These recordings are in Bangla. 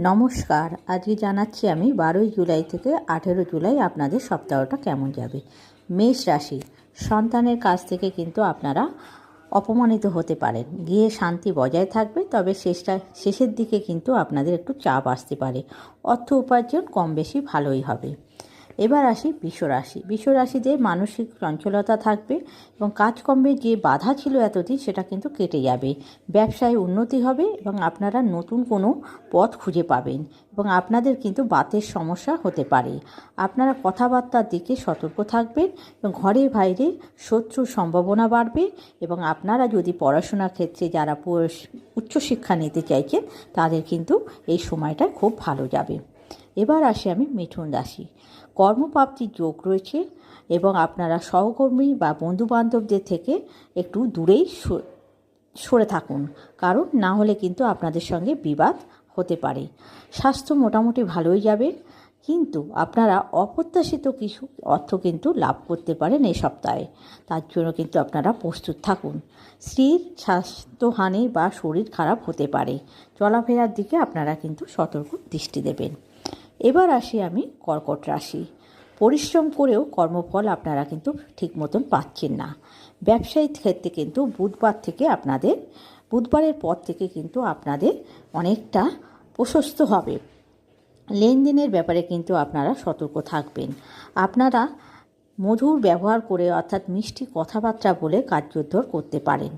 নমস্কার, আজকে জানাচ্ছি আমি বারোই জুলাই থেকে আঠেরো জুলাই আপনাদের সপ্তাহটা কেমন যাবে? মেষ রাশি, সন্তানের কাছ থেকে কিন্তু আপনারা অপমানিত হতে পারেন। গিয়ে শান্তি বজায় থাকবে, তবে শেষটা, শেষের দিকে কিন্তু আপনাদের একটু চাপ আসতে পারে। অর্থ উপার্জন কম বেশি ভালোই হবে। এবার আসি বিশ্বরাশি বিশ্বরাশিদের মানসিক চঞ্চলতা থাকবে এবং কাজকর্মে যে বাধা ছিল এতদিন, সেটা কিন্তু কেটে যাবে। ব্যবসায় উন্নতি হবে এবং আপনারা নতুন কোনো পথ খুঁজে পাবেন এবং আপনাদের কিন্তু বাতের সমস্যা হতে পারে। আপনারা কথাবার্তার দিকে সতর্ক থাকবেন এবং ঘরে বাইরে শত্রুর সম্ভাবনা বাড়বে এবং আপনারা যদি পড়াশোনার ক্ষেত্রে যারা উচ্চশিক্ষা নিতে চাইছেন, তাদের কিন্তু এই সময়টা খুব ভালো যাবে। এবার আসি আমি মিঠুন রাশি। কর্মপ্রাপ্তির যোগ রয়েছে এবং আপনারা সহকর্মী বা বন্ধুবান্ধবদের থেকে একটু দূরেই সরে থাকুন। কারণ না হলে কিন্তু আপনাদের সঙ্গে বিবাদ হতে পারে। স্বাস্থ্য মোটামুটি ভালোই যাবে, কিন্তু আপনারা অপ্রত্যাশিত কিছু অর্থ কিন্তু লাভ করতে পারেন এই সপ্তাহে। তার জন্য কিন্তু আপনারা প্রস্তুত থাকুন। স্ত্রীর স্বাস্থ্যহানি বা শরীর খারাপ হতে পারে। চলাফেরার দিকে আপনারা কিন্তু সতর্ক দৃষ্টি দেবেন। এবার আসি আমি কর্কট রাশি। পরিশ্রম করেও কর্মফল আপনারা কিন্তু ঠিক মতন পাচ্ছেন না। ব্যবসায়িক ক্ষেত্রে কিন্তু বুধবার থেকে আপনাদের, বুধবারের পর থেকে কিন্তু আপনাদের অনেকটা প্রশস্ত হবে। লেনদেনের ব্যাপারে কিন্তু আপনারা সতর্ক থাকবেন। আপনারা মধুর ব্যবহার করে অর্থাৎ মিষ্টি কথাবার্তা বলে কার্যোদ্ধর করতে পারেন।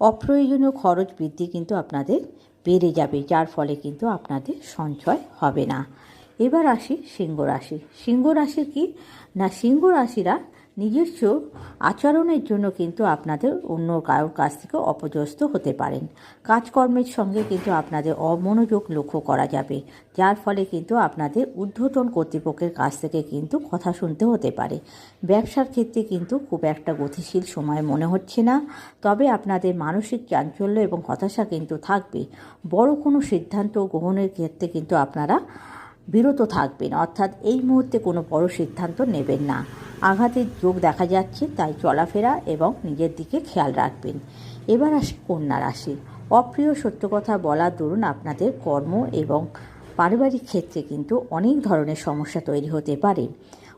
অপ্রয়োজনীয় খরচ বৃদ্ধি কিন্তু আপনাদের বেড়ে যাবে, যার ফলে কিন্তু আপনাদের সঞ্চয় হবে না। এবার আসি সিংহ রাশি। সিংহ রাশি কি? না, সিংহ রাশিরা নিজস্ব আচরণের জন্য কিন্তু আপনাদের অন্য কারোর কাছ থেকে অপজস্ত হতে পারেন। কাজকর্মের সঙ্গে কিন্তু আপনাদের অমনোযোগ লক্ষ্য করা যাবে, যার ফলে কিন্তু আপনাদের ঊর্ধ্বতন কর্তৃপক্ষের কাছ থেকে কিন্তু কথা শুনতে হতে পারে। ব্যবসার ক্ষেত্রে কিন্তু খুব একটা গতিশীল সময় মনে হচ্ছে না, তবে আপনাদের মানসিক চাঞ্চল্য এবং হতাশা কিন্তু থাকবে। বড় কোনো সিদ্ধান্ত গ্রহণের ক্ষেত্রে কিন্তু আপনারা বিরত থাকবেন। অর্থাৎ এই মুহূর্তে কোনো বড় সিদ্ধান্ত নেবেন না। আঘাতের যোগ দেখা যাচ্ছে, তাই চলাফেরা এবং নিজের দিকে খেয়াল রাখবেন। এবার আসি কন্যা রাশি অপ্রিয় সত্য কথা বলার দরুন আপনাদের কর্ম এবং পারিবারিক ক্ষেত্রে কিন্তু অনেক ধরনের সমস্যা তৈরি হতে পারে।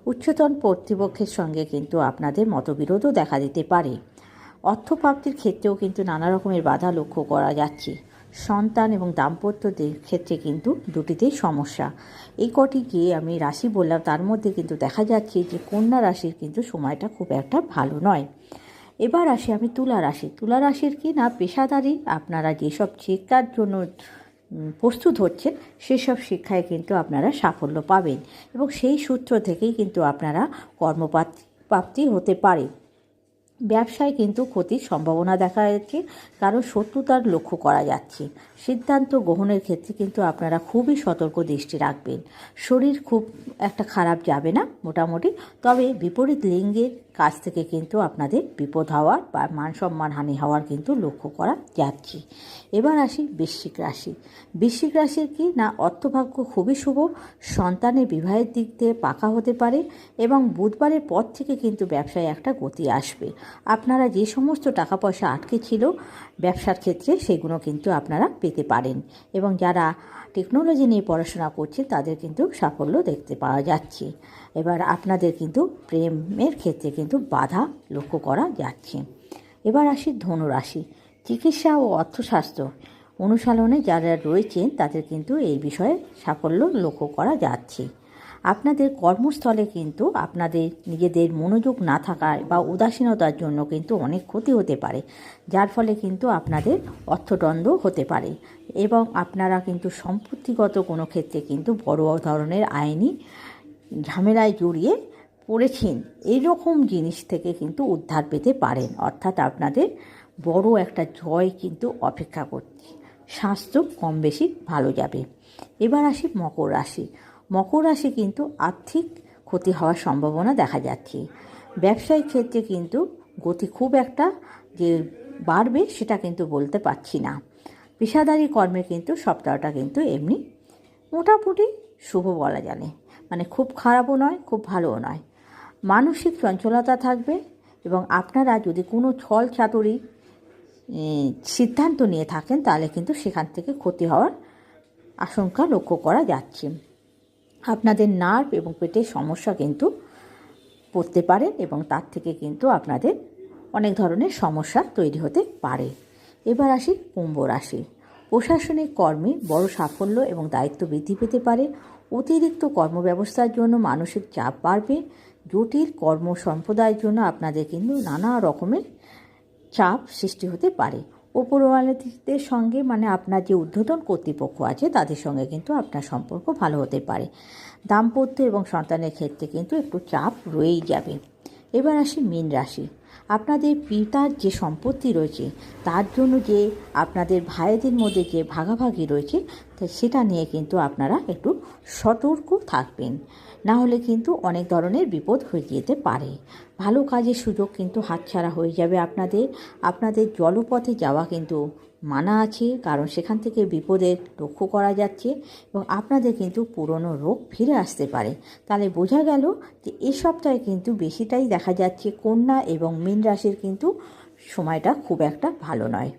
উচ্চতন কর্তৃপক্ষের সঙ্গে কিন্তু আপনাদের মতবিরোধও দেখা দিতে পারে। অর্থপ্রাপ্তির ক্ষেত্রেও কিন্তু নানা রকমের বাধা লক্ষ্য করা যাচ্ছে। সন্তান এবং দাম্পত্যদের ক্ষেত্রে কিন্তু দুটিতেই সমস্যা। এই কটি গিয়ে আমি রাশি বললাম, তার মধ্যে কিন্তু দেখা যাচ্ছে যে কন্যা রাশির কিন্তু সময়টা খুব একটা ভালো নয়। এবার আসি আমি তুলা রাশি। তুলা রাশির কি না, পেশাদারি, আপনারা যেসব শিক্ষার জন্য প্রস্তুত হচ্ছেন, সেসব শিক্ষায় কিন্তু আপনারা সাফল্য পাবেন এবং সেই সূত্র থেকেই কিন্তু আপনারা কর্মপ্রাপ্তি হতে পারে। ব্যবসায় কিন্তু ক্ষতির সম্ভাবনা দেখা যাচ্ছে। কারণ শত্রুতার লক্ষ্য করা যাচ্ছে। সিদ্ধান্ত গ্রহণের ক্ষেত্রে কিন্তু আপনারা খুবই সতর্ক দৃষ্টি রাখবেন। শরীর খুব একটা খারাপ যাবে না মোটামুটি। তবে বিপরীত লিঙ্গের কাছ থেকে কিন্তু আপনাদের বিপদ হওয়ার বা মান সম্মান হানি হওয়ার কিন্তু লক্ষ্য করা যাচ্ছে। এবার আসি বৃশ্চিক রাশি। বৃশ্চিক রাশির কি না অর্থভাগ্য খুবই শুভ সন্তানের বিবাহের দিক দিয়ে পাকা হতে পারে এবং বুধবারের পর থেকে কিন্তু ব্যবসায় একটা গতি আসবে। আপনারা যে সমস্ত টাকা পয়সা আটকে ছিল ব্যবসার ক্ষেত্রে সেগুলো কিন্তু আপনারা পেতে পারেন। এবং যারা টেকনোলজি নিয়ে পড়াশোনা করছে তাদের কিন্তু সাফল্য দেখতে পাওয়া যাচ্ছে। এবার আপনাদের কিন্তু প্রেমের ক্ষেত্রে কিন্তু বাধা লক্ষ্য করা যাচ্ছে। এবার আসি ধনুরাশি। চিকিৎসা ও অর্থশাস্ত্র অনুশালনে যারা রয়েছেন, তাদের কিন্তু এই বিষয়ে সাফল্য লক্ষ্য করা যাচ্ছে। আপনাদের কর্মস্থলে কিন্তু আপনাদের নিজেদের মনোযোগ না থাকায় বা উদাসীনতার জন্য কিন্তু অনেক ক্ষতি হতে পারে, যার ফলে কিন্তু আপনাদের অর্থদণ্ড হতে পারে এবং আপনারা কিন্তু সম্পত্তিগত কোনো ক্ষেত্রে কিন্তু বড় ধরনের আইনি ঝামেলায় জড়িয়ে পড়েছেন। এইরকম জিনিস থেকে কিন্তু উদ্ধার পেতে পারেন, অর্থাৎ আপনাদের বড় একটা জয় কিন্তু অপেক্ষা করছে। স্বাস্থ্য কম বেশি ভালো যাবে। এবার আসি মকর রাশি। মকর রাশি কিন্তু আর্থিক ক্ষতি হওয়ার সম্ভাবনা দেখা যাচ্ছে। ব্যবসায়িক ক্ষেত্রে কিন্তু গতি খুব একটা যে বাড়বে সেটা কিন্তু বলতে পারছি না। পেশাদারি কর্মে কিন্তু সপ্তাহটা কিন্তু এমনি মোটামুটি শুভ বলা জানে। মানে খুব খারাপও নয়, খুব ভালোও নয়। মানসিক চঞ্চলতা থাকবে এবং আপনারা যদি কোনো ছল চাতুরি সিদ্ধান্ত নিয়ে থাকেন তাহলে কিন্তু সেখান থেকে ক্ষতি হওয়ার আশঙ্কা লক্ষ্য করা যাচ্ছে। আপনাদের নার্ভ এবং পেটের সমস্যা কিন্তু পড়তে পারে এবং তার থেকে কিন্তু আপনাদের অনেক ধরনের সমস্যা তৈরি হতে পারে। এবার আসি কুম্ভ রাশি। প্রশাসনিক কর্মে বড় সাফল্য এবং দায়িত্ব বৃদ্ধি পেতে পারে। অতিরিক্ত কর্মব্যবস্থার জন্য মানসিক চাপ বাড়বে। জটিল কর্ম সম্প্রদায়ের জন্য আপনাদের কিন্তু নানা রকমের চাপ সৃষ্টি হতে পারে। ওপরওয়ালাদের সঙ্গে মানে আপনার যে ঊর্ধ্বতন কর্তৃপক্ষ আছে, তাদের সঙ্গে কিন্তু আপনার সম্পর্ক ভালো হতে পারে। দাম্পত্য এবং সন্তানের ক্ষেত্রে কিন্তু একটু চাপ রয়েই যাবে। এবার আসি মীন রাশি। আপনাদের পিতার যে সম্পত্তি রয়েছে, তার জন্য যে আপনাদের ভাইদের মধ্যে যে ভাগাভাগি রয়েছে সেটা নিয়ে কিন্তু আপনারা একটু সতর্ক থাকবেন। না হলে কিন্তু অনেক ধরনের বিপদ হয়ে যেতে পারে। ভালো কাজের সুযোগ কিন্তু হাতছাড়া হয়ে যাবে আপনাদের। আপনাদের জলপথে যাওয়া কিন্তু মানা আছে, কারণ সেখান থেকে বিপদের লক্ষ্য করা যাচ্ছে এবং আপনাদের কিন্তু পুরনো রোগ ফিরে আসতে পারে। তাহলে বোঝা গেল যে এ সপ্তাহে কিন্তু বেশিটাই দেখা যাচ্ছে কন্যা এবং মীন রাশির কিন্তু সময়টা খুব একটা ভালো নয়।